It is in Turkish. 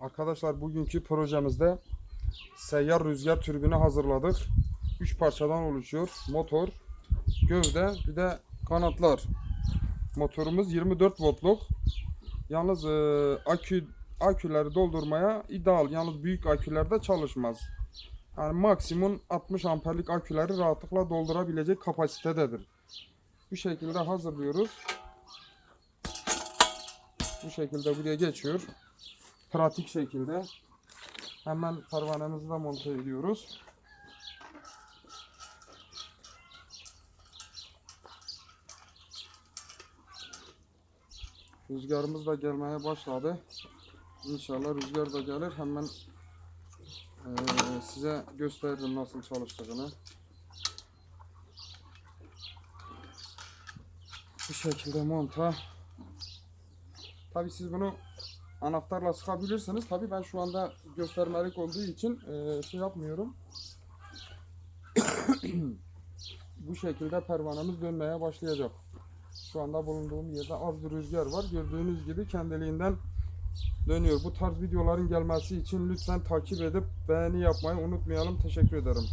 Arkadaşlar bugünkü projemizde seyyar rüzgar türbünü hazırladık. 3 parçadan oluşuyor. Motor, gövde bir de kanatlar. Motorumuz 24 voltluk. Yalnız e, akü aküleri doldurmaya ideal. Yalnız büyük akülerde çalışmaz. Yani maksimum 60 amperlik aküleri rahatlıkla doldurabilecek kapasitededir. Bu şekilde hazırlıyoruz. Bu şekilde buraya geçiyor. Pratik şekilde. Hemen pervanemizi de monte ediyoruz. Rüzgarımız da gelmeye başladı. İnşallah rüzgar da gelir. Hemen eee, size gösteririm nasıl çalıştığını. Bu şekilde monta. Tabi siz bunu anahtarla sıkabilirsiniz. Tabi ben şu anda göstermelik olduğu için eee, şey yapmıyorum. Bu şekilde pervanemiz dönmeye başlayacak. Şu anda bulunduğum yerde az bir rüzgar var. Gördüğünüz gibi kendiliğinden dönüyor. Bu tarz videoların gelmesi için lütfen takip edip beğeni yapmayı unutmayalım. Teşekkür ederim.